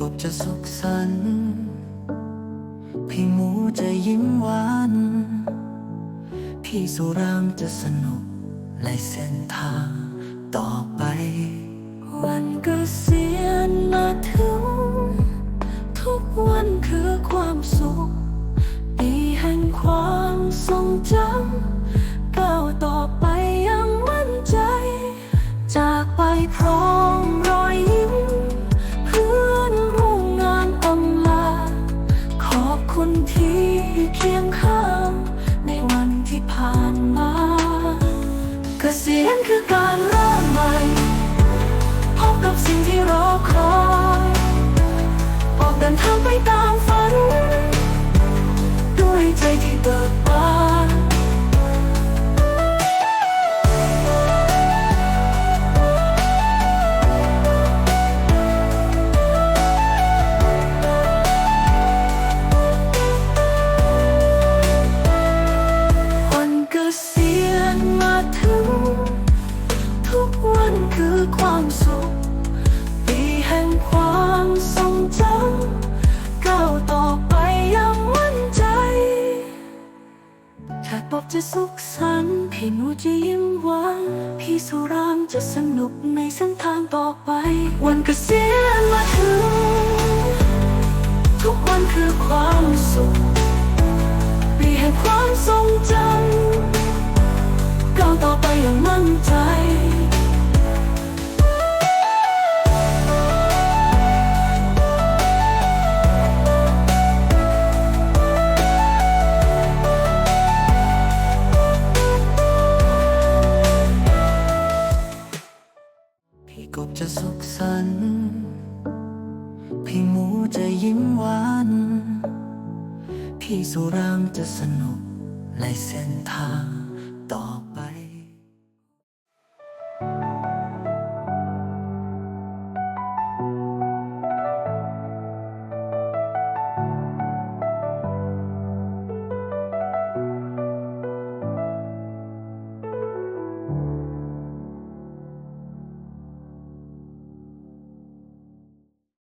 กบจะสุขสันต์พี่หมูจะยิ้มหวาน พี่สุรามจะสนุกในเส้นทางต่อไป วันเกษียณมาถึง ทุกวันคือ่เคียงข้างในวันที่ผ่านมาเกษียณคือการเริ่มใหม่ พบกับสิ่งที่รอคอยออกเดินทางไปตามฝัน ด้วยใจที่เบิกบาน วันคือความสุข ปีแห่งความทรงจำก้าวต่อไปอยังมั่นใจถ้าบอกจะสุขสันต์พี่หนูจะยิ้มหวานพี่สุรามจะสนุกในเส้นทางต่อไป วันเกษียณมาถึง ทุกวันคือความสุข ปีแห่งความทรงจำ สุขสันต์พี่หมูจะยิ้มหวาน พี่สุรามจะสนุกในเส้นทางต่อ